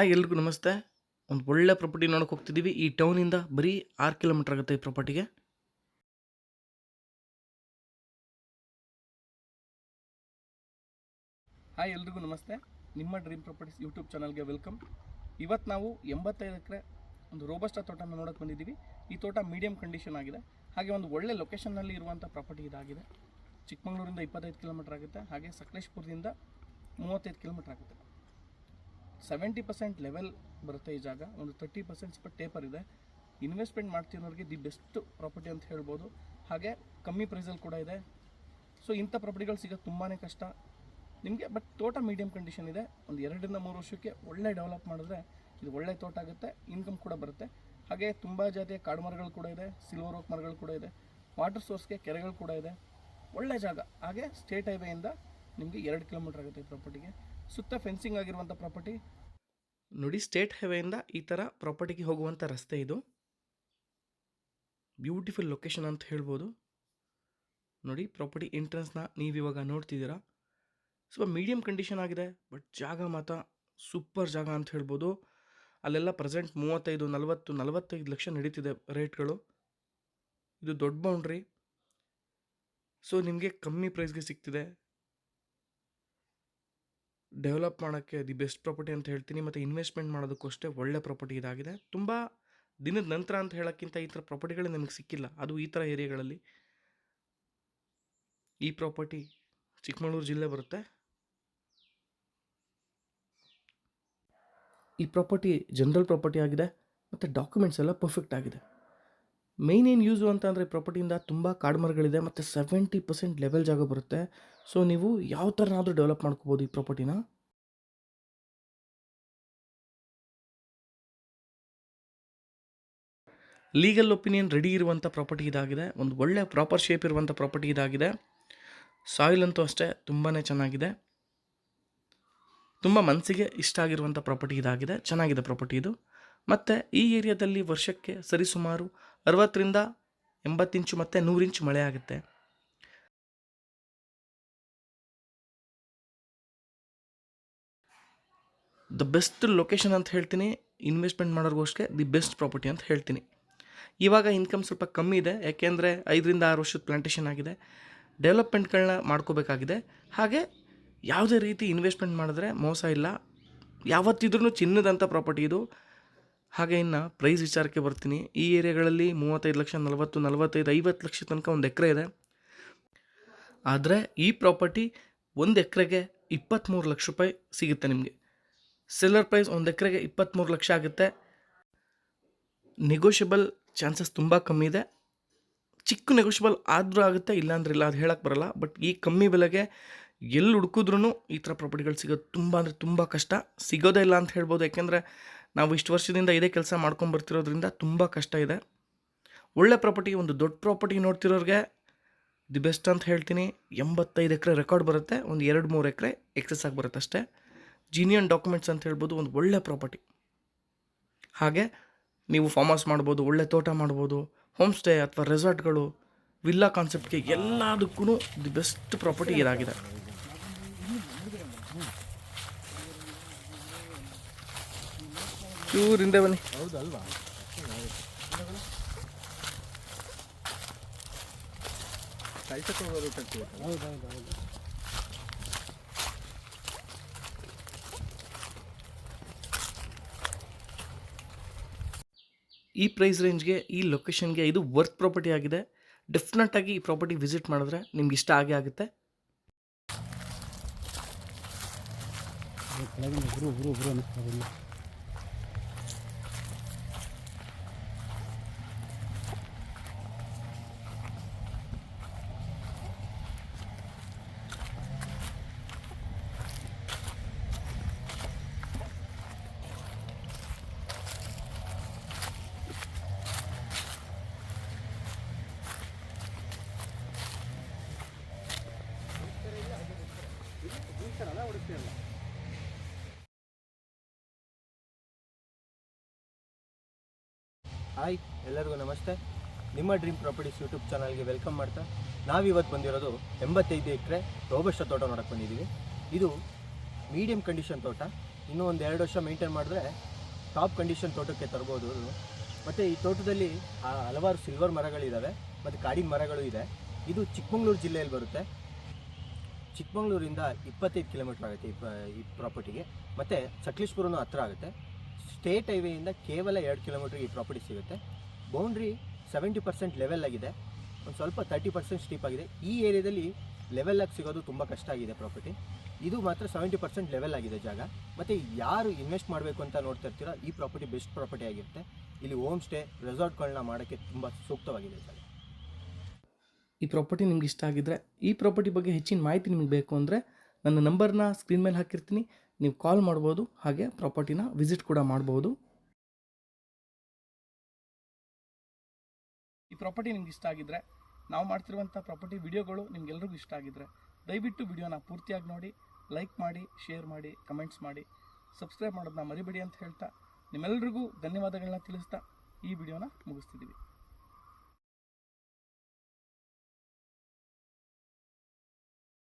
Hi ಎಲ್ರಿಗೂ ನಮಸ್ತೆ. ಒಂದು ಒಳ್ಳೆ ಪ್ರಾಪರ್ಟಿ ನೋಡೋಕೆ ಹೋಗ್ತಿದ್ದೀವಿ ಈ ಟೌನಿಂದ ಬರೀ ಆರು ಕಿಲೋಮೀಟರ್ ಆಗುತ್ತೆ ಈ ಪ್ರಾಪರ್ಟಿಗೆ ಹಾಯ್ ಎಲ್ರಿಗೂ ನಮಸ್ತೆ. ನಿಮ್ಮ ಡ್ರೀಮ್ ಪ್ರಾಪರ್ಟೀಸ್ ಯೂಟ್ಯೂಬ್ ಚಾನಲ್ಗೆ ವೆಲ್ಕಮ್ ಇವತ್ತು ನಾವು ಎಂಬತ್ತೈದು ಎಕರೆ ಒಂದು ರೋಬಸ್ಟ ತೋಟನ ನೋಡೋಕೆ ಬಂದಿದ್ದೀವಿ. ಈ ತೋಟ ಮೀಡಿಯಂ ಕಂಡೀಷನ್ ಆಗಿದೆ. ಹಾಗೆ ಒಂದು ಒಳ್ಳೆ ಲೊಕೇಶನ್ನಲ್ಲಿ ಇರುವಂಥ ಪ್ರಾಪರ್ಟಿ ಇದಾಗಿದೆ. ಚಿಕ್ಕಮಗಳೂರಿಂದ ಇಪ್ಪತ್ತೈದು ಕಿಲೋಮೀಟರ್ ಆಗುತ್ತೆ. ಹಾಗೆ ಸಕಲೇಶ್ಪುರದಿಂದ ಮೂವತ್ತೈದು ಕಿಲೋಮೀಟರ್ ಆಗುತ್ತೆ. ಸೆವೆಂಟಿ ಪರ್ಸೆಂಟ್ ಲೆವೆಲ್ ಬರುತ್ತೆ ಈ ಜಾಗ, ಒಂದು ತರ್ಟಿ ಪರ್ಸೆಂಟ್ ಸ್ವಲ್ಪ ಟೇಪರ್ ಇದೆ. ಇನ್ವೆಸ್ಟ್ಮೆಂಟ್ ಮಾಡ್ತಿರೋರಿಗೆ ದಿ ಬೆಸ್ಟ್ ಪ್ರಾಪರ್ಟಿ ಅಂತ ಹೇಳ್ಬೋದು. ಹಾಗೆ ಕಮ್ಮಿ ಪ್ರೈಸಲ್ಲಿ ಕೂಡ ಇದೆ. ಸೊ ಇಂಥ ಪ್ರಾಪರ್ಟಿಗಳು ಸಿಗೋದು ತುಂಬಾ ಕಷ್ಟ. ನಿಮಗೆ ಬಟ್ ತೋಟ ಮೀಡಿಯಂ ಕಂಡೀಷನ್ ಇದೆ. ಒಂದು ಎರಡರಿಂದ ಮೂರು ವರ್ಷಕ್ಕೆ ಒಳ್ಳೆ ಡೆವಲಪ್ ಮಾಡಿದ್ರೆ ಇದು ಒಳ್ಳೆ ತೋಟ ಆಗುತ್ತೆ ಇನ್ಕಮ್ ಕೂಡ ಬರುತ್ತೆ. ಹಾಗೆ ತುಂಬ ಜಾತಿಯ ಕಾಡು ಮರಗಳು ಕೂಡ ಇದೆ ಸಿಲ್ವರ್ ಓಕ್ ಮರಗಳು ಕೂಡ ಇದೆ. ವಾಟರ್ ಸೋರ್ಸ್ಗೆ ಕೆರೆಗಳು ಕೂಡ ಇದೆ. ಒಳ್ಳೆ ಜಾಗ. ಹಾಗೆ ಸ್ಟೇಟ್ ಹೈವೇಯಿಂದ ನಿಮಗೆ ಎರಡು ಕಿಲೋಮೀಟರ್ ಆಗುತ್ತೆ ಪ್ರಾಪರ್ಟಿಗೆ ಸುತ್ತ ಫೆನ್ಸಿಂಗ್ ಆಗಿರುವಂಥ ಪ್ರಾಪರ್ಟಿ ನೋಡಿ ಸ್ಟೇಟ್ ಹೈವೇಯಿಂದ ಈ ಥರ ಪ್ರಾಪರ್ಟಿಗೆ ಹೋಗುವಂಥ ರಸ್ತೆ ಇದು. ಬ್ಯೂಟಿಫುಲ್ ಲೊಕೇಶನ್ ಅಂತ ಹೇಳ್ಬೋದು. ನೋಡಿ ಪ್ರಾಪರ್ಟಿ ಎಂಟ್ರೆನ್ಸ್ನ ನೀವು ಇವಾಗ ನೋಡ್ತಿದ್ದೀರಾ. ಸ್ವಲ್ಪ ಮೀಡಿಯಂ ಕಂಡೀಷನ್ ಆಗಿದೆ ಬಟ್ ಜಾಗ ಮಾತ್ರ ಸೂಪರ್ ಜಾಗ ಅಂತ ಹೇಳ್ಬೋದು. ಅಲ್ಲೆಲ್ಲ ಪ್ರೆಸೆಂಟ್ ಮೂವತ್ತೈದು, ನಲವತ್ತು, ನಲವತ್ತೈದು ಲಕ್ಷ ನಡೀತಿದೆ ರೇಟ್ಗಳು ಇದು ದೊಡ್ಡ ಬೌಂಡ್ರಿ ಸೊ ನಿಮಗೆ ಕಮ್ಮಿ ಪ್ರೈಸ್ಗೆ ಸಿಗ್ತಿದೆ. ಡೆವಲಪ್ ಮಾಡೋಕ್ಕೆ ದಿ ಬೆಸ್ಟ್ ಪ್ರಾಪರ್ಟಿ ಅಂತ ಹೇಳ್ತೀನಿ, ಮತ್ತು ಇನ್ವೆಸ್ಟ್ಮೆಂಟ್ ಮಾಡೋದಕ್ಕೂ ಅಷ್ಟೇ ಒಳ್ಳೆ ಪ್ರಾಪರ್ಟಿ ಇದಾಗಿದೆ. ತುಂಬ ದಿನದ ನಂತರ ಅಂತ ಹೇಳೋಕ್ಕಿಂತ ಈ ಥರ ಪ್ರಾಪರ್ಟಿಗಳೇ ನಮಗೆ ಸಿಕ್ಕಿಲ್ಲ. ಅದು ಈ ಥರ ಏರಿಯಾಗಳಲ್ಲಿ ಈ ಪ್ರಾಪರ್ಟಿ ಚಿಕ್ಕಮಗಳೂರು ಜಿಲ್ಲೆ ಬರುತ್ತೆ. ಈ ಪ್ರಾಪರ್ಟಿ ಜನರಲ್ ಪ್ರಾಪರ್ಟಿ ಆಗಿದೆ, ಮತ್ತು ಡಾಕ್ಯುಮೆಂಟ್ಸ್ ಎಲ್ಲ ಪರ್ಫೆಕ್ಟ್ ಆಗಿದೆ. ಮೇಯ್ನ್ ಏನು ಯೂಸು ಅಂತ ಅಂದರೆ ಪ್ರಾಪರ್ಟಿಯಿಂದ ತುಂಬ ಕಾಡು ಮರಗಳಿದೆ ಮತ್ತು ಸೆವೆಂಟಿ ಪರ್ಸೆಂಟ್ ಲೆವೆಲ್ ಜಾಗ ಬರುತ್ತೆ. ಸೊ ನೀವು ಯಾವ ಥರನಾದರೂ ಡೆವಲಪ್ ಮಾಡ್ಕೋಬೋದು ಈ ಪ್ರಾಪರ್ಟಿನ ಲೀಗಲ್ ಒಪಿನಿಯನ್ ರೆಡಿ ಇರುವಂಥ ಪ್ರಾಪರ್ಟಿ ಇದಾಗಿದೆ. ಒಂದು ಒಳ್ಳೆ ಪ್ರಾಪರ್ ಶೇಪ್ ಇರುವಂಥ ಪ್ರಾಪರ್ಟಿ ಇದಾಗಿದೆ. ಸಾಯಿಲ್ ಅಂತೂ ಅಷ್ಟೇ ತುಂಬಾ ಚೆನ್ನಾಗಿದೆ. ತುಂಬ ಮನಸ್ಸಿಗೆ ಇಷ್ಟ ಆಗಿರುವಂಥ ಪ್ರಾಪರ್ಟಿ ಇದಾಗಿದೆ. ಚೆನ್ನಾಗಿದೆ ಪ್ರಾಪರ್ಟಿ ಇದು. ಮತ್ತು ಈ ಏರಿಯಾದಲ್ಲಿ ವರ್ಷಕ್ಕೆ ಸರಿಸುಮಾರು ಅರವತ್ತರಿಂದ ಎಂಬತ್ತು ಇಂಚು ಮತ್ತು ನೂರು ಇಂಚು ಮಳೆ ಆಗುತ್ತೆ. ದ ಬೆಸ್ಟ್ ಲೊಕೇಶನ್ ಅಂತ ಹೇಳ್ತೀನಿ. ಇನ್ವೆಸ್ಟ್ಮೆಂಟ್ ಮಾಡೋರ್ಗೋಸ್ಕರ ದಿ ಬೆಸ್ಟ್ ಪ್ರಾಪರ್ಟಿ ಅಂತ ಹೇಳ್ತೀನಿ. ಇವಾಗ ಇನ್ಕಮ್ ಸ್ವಲ್ಪ ಕಮ್ಮಿ ಇದೆ. ಯಾಕೆಂದರೆ ಐದರಿಂದ ಆರು ವರ್ಷದ ಪ್ಲಾಂಟೇಷನ್ ಆಗಿದೆ. ಡೆವಲಪ್ಮೆಂಟ್ಗಳನ್ನ ಮಾಡ್ಕೋಬೇಕಾಗಿದೆ. ಹಾಗೆ ಯಾವುದೇ ರೀತಿ ಇನ್ವೆಸ್ಟ್ಮೆಂಟ್ ಮಾಡಿದ್ರೆ ಮೋಸ ಇಲ್ಲ. ಯಾವತ್ತಿದ್ರೂ ಚಿನ್ನದಂಥ ಪ್ರಾಪರ್ಟಿ ಇದು. ಹಾಗೆ ಇನ್ನು ಪ್ರೈಸ್ ವಿಚಾರಕ್ಕೆ ಬರ್ತೀನಿ. ಈ ಏರಿಯಾಗಳಲ್ಲಿ ಮೂವತ್ತೈದು ಲಕ್ಷ, ನಲವತ್ತು, ನಲವತ್ತೈದು, ಐವತ್ತು ಲಕ್ಷ ತನಕ ಒಂದು ಎಕರೆ ಇದೆ. ಆದರೆ ಈ ಪ್ರಾಪರ್ಟಿ ಒಂದು ಎಕರೆಗೆ ಇಪ್ಪತ್ತ್ಮೂರು ಲಕ್ಷ ರೂಪಾಯಿ ಸಿಗುತ್ತೆ ನಿಮಗೆ. ಸೆಲ್ಲರ್ ಪ್ರೈಸ್ ಒಂದು ಎಕರೆಗೆ ಇಪ್ಪತ್ತ್ಮೂರು ಲಕ್ಷ ಆಗುತ್ತೆ. ನೆಗೋಷಿಯಬಲ್ ಚಾನ್ಸಸ್ ತುಂಬ ಕಮ್ಮಿ ಇದೆ. ಚಿಕ್ಕ ನೆಗೋಷಿಯಬಲ್ ಆದರೂ ಆಗುತ್ತೆ, ಇಲ್ಲಾಂದ್ರೆ ಇಲ್ಲ ಅದು ಹೇಳಕ್ಕೆ ಬರಲ್ಲ. ಬಟ್ ಈ ಕಮ್ಮಿ ಬೆಲೆಗೆ ಎಲ್ಲಿ ಹುಡುಕಿದ್ರೂ ಈ ಥರ ಪ್ರಾಪರ್ಟಿಗಳು ಸಿಗೋದು ತುಂಬ ಅಂದರೆ ತುಂಬ ಕಷ್ಟ. ಸಿಗೋದೇ ಇಲ್ಲ ಅಂತ ಹೇಳ್ಬೋದು. ಯಾಕೆಂದರೆ ನಾವು ಇಷ್ಟು ವರ್ಷದಿಂದ ಇದೇ ಕೆಲಸ ಮಾಡ್ಕೊಂಬರ್ತಿರೋದ್ರಿಂದ ತುಂಬ ಕಷ್ಟ ಇದೆ. ಒಳ್ಳೆ ಪ್ರಾಪರ್ಟಿ ಒಂದು ದೊಡ್ಡ ಪ್ರಾಪರ್ಟಿ ನೋಡ್ತಿರೋರಿಗೆ ದಿ ಬೆಸ್ಟ್ ಅಂತ ಹೇಳ್ತೀನಿ. ಎಂಬತ್ತೈದು ಎಕರೆ ರೆಕಾರ್ಡ್ ಬರುತ್ತೆ, ಒಂದು ಎರಡು ಮೂರು ಎಕರೆ ಎಕ್ಸಸ್ ಆಗಿ ಬರುತ್ತೆ ಅಷ್ಟೇ. ಜೀನಿಯನ್ ಡಾಕ್ಯುಮೆಂಟ್ಸ್ ಅಂತ ಹೇಳ್ಬೋದು, ಒಂದು ಒಳ್ಳೆ ಪ್ರಾಪರ್ಟಿ ಹಾಗೆ ನೀವು ಫಾರ್ಮ್ ಹೌಸ್ ಮಾಡ್ಬೋದು, ಒಳ್ಳೆ ತೋಟ ಮಾಡ್ಬೋದು ಹೋಮ್ ಸ್ಟೇ ಅಥವಾ ರೆಸಾರ್ಟ್ಗಳು ವಿಲ್ಲಾ ಕಾನ್ಸೆಪ್ಟ್ಗೆ ಎಲ್ಲದಕ್ಕೂ ದಿ ಬೆಸ್ಟ್ ಪ್ರಾಪರ್ಟಿ ಇದಾಗಿದೆ. ಚೂರು ಹಿಂದೆ ಬನ್ನಿ. ಹೌದಲ್ವಾ? ಹೌದು ಈ ಪ್ರೈಸ್ ರೇಂಜ್ಗೆ ಈ ಲೊಕೇಶನ್ಗೆ ಇದು ವರ್ತ್ ಪ್ರಾಪರ್ಟಿ ಆಗಿದೆ. ಡೆಫಿನೆಟಾಗಿ ಈ ಪ್ರಾಪರ್ಟಿ ವಿಸಿಟ್ ಮಾಡಿದ್ರೆ ನಿಮ್ಗೆ ಇಷ್ಟ ಆಗೇ ಆಗುತ್ತೆ. ಉಗುರು ಹಾಯ್, ಎಲ್ಲರಿಗೂ ನಮಸ್ತೆ. ನಿಮ್ಮ ಡ್ರೀಮ್ ಪ್ರಾಪರ್ಟೀಸ್ ಯೂಟ್ಯೂಬ್ ಚಾನಲ್ಗೆ ವೆಲ್ಕಮ್ ಮಾಡ್ತಾ, ನಾವಿವತ್ತು ಬಂದಿರೋದು ಎಂಬತ್ತೈದು ಎಕರೆ ರೋಬಸ್ಟ ತೋಟ ನೋಡಕ್ಕೆ ಬಂದಿದ್ದೀವಿ. ಇದು ಮೀಡಿಯಂ ಕಂಡೀಷನ್ ತೋಟ. ಇನ್ನೂ ಒಂದು ಎರಡು ವರ್ಷ ಮೇಂಟೈನ್ ಮಾಡಿದ್ರೆ ಟಾಪ್ ಕಂಡೀಷನ್ ತೋಟಕ್ಕೆ ತರ್ಬೋದು. ಮತ್ತು ಈ ತೋಟದಲ್ಲಿ ಹಲವಾರು ಸಿಲ್ವರ್ ಮರಗಳಿದ್ದಾವೆ ಮತ್ತು ಕಾಡಿನ ಮರಗಳು ಇದೆ. ಇದು ಚಿಕ್ಕಮಗಳೂರು ಜಿಲ್ಲೆಯಲ್ಲಿ ಬರುತ್ತೆ. ಚಿಕ್ಕಮಗಳೂರಿಂದ ಇಪ್ಪತ್ತೈದು ಕಿಲೋಮೀಟ್ರ್ ಆಗುತ್ತೆ ಈ ಪ್ರಾಪರ್ಟಿಗೆ. ಮತ್ತು ಸಕಲೇಶ್ಪುರನೂ ಹತ್ರ ಆಗುತ್ತೆ. ಸ್ಟೇಟ್ ಹೈವೇಯಿಂದ ಕೇವಲ ಎರಡು ಕಿಲೋಮೀಟ್ರಿಗೆ ಈ ಪ್ರಾಪರ್ಟಿ ಸಿಗುತ್ತೆ. ಬೌಂಡ್ರಿ ಸೆವೆಂಟಿ ಪರ್ಸೆಂಟ್ ಲೆವೆಲ್ ಆಗಿದೆ. ಒಂದು ಸ್ವಲ್ಪ ತರ್ಟಿ ಪರ್ಸೆಂಟ್ ಸ್ಟೀಪ್ ಆಗಿದೆ. ಈ ಏರಿಯಾದಲ್ಲಿ ಲೆವೆಲ್ ಆಗಿ ಸಿಗೋದು ತುಂಬ ಕಷ್ಟ ಆಗಿದೆ ಪ್ರಾಪರ್ಟಿ. ಇದು ಮಾತ್ರ ಸೆವೆಂಟಿ ಪರ್ಸೆಂಟ್ ಲೆವೆಲ್ ಆಗಿದೆ ಜಾಗ. ಮತ್ತು ಯಾರು ಇನ್ವೆಸ್ಟ್ ಮಾಡಬೇಕು ಅಂತ ನೋಡ್ತಾ ಇರ್ತೀರೋ ಈ ಪ್ರಾಪರ್ಟಿ ಬೆಸ್ಟ್ ಪ್ರಾಪರ್ಟಿ ಆಗಿರುತ್ತೆ. ಇಲ್ಲಿ ಹೋಮ್ ಸ್ಟೇ ರೆಸಾರ್ಟ್ಗಳನ್ನ ಮಾಡೋಕ್ಕೆ ತುಂಬ ಸೂಕ್ತವಾಗಿದೆ ಜಾಗ. ಈ ಪ್ರಾಪರ್ಟಿ ನಿಮ್ಗೆ ಇಷ್ಟ ಆಗಿದ್ರೆ, ಈ ಪ್ರಾಪರ್ಟಿ ಬಗ್ಗೆ ಹೆಚ್ಚಿನ ಮಾಹಿತಿ ನಿಮ್ಗೆ ಬೇಕು ಅಂದರೆ ನನ್ನ ನಂಬರ್ನ ಸ್ಕ್ರೀನ್ ಮೇಲೆ ಹಾಕಿರ್ತೀನಿ. ನೀವು ಕಾಲ್ ಮಾಡ್ಬೋದು, ಹಾಗೆ ಪ್ರಾಪರ್ಟಿನ ವಿಸಿಟ್ ಕೂಡ ಮಾಡ್ಬೋದು. ಈ ಪ್ರಾಪರ್ಟಿ ನಿಮ್ಗೆ ಇಷ್ಟ ಆಗಿದ್ರೆ, ನಾವು ಮಾಡ್ತಿರುವಂಥ ಪ್ರಾಪರ್ಟಿ ವಿಡಿಯೋಗಳು ನಿಮ್ಗೆಲ್ರಿಗೂ ಇಷ್ಟ ಆಗಿದ್ರೆ, ದಯವಿಟ್ಟು ವಿಡಿಯೋನ ಪೂರ್ತಿಯಾಗಿ ನೋಡಿ ಲೈಕ್ ಮಾಡಿ ಶೇರ್ ಮಾಡಿ ಕಮೆಂಟ್ಸ್ ಮಾಡಿ. ಸಬ್ಸ್ಕ್ರೈಬ್ ಮಾಡೋದನ್ನ ಮರಿಬೇಡಿ ಅಂತ ಹೇಳ್ತಾ ನಿಮ್ಮೆಲ್ರಿಗೂ ಧನ್ಯವಾದಗಳನ್ನ ತಿಳಿಸ್ತಾ ಈ ವಿಡಿಯೋನ ಮುಗಿಸ್ತಿದ್ದೀವಿ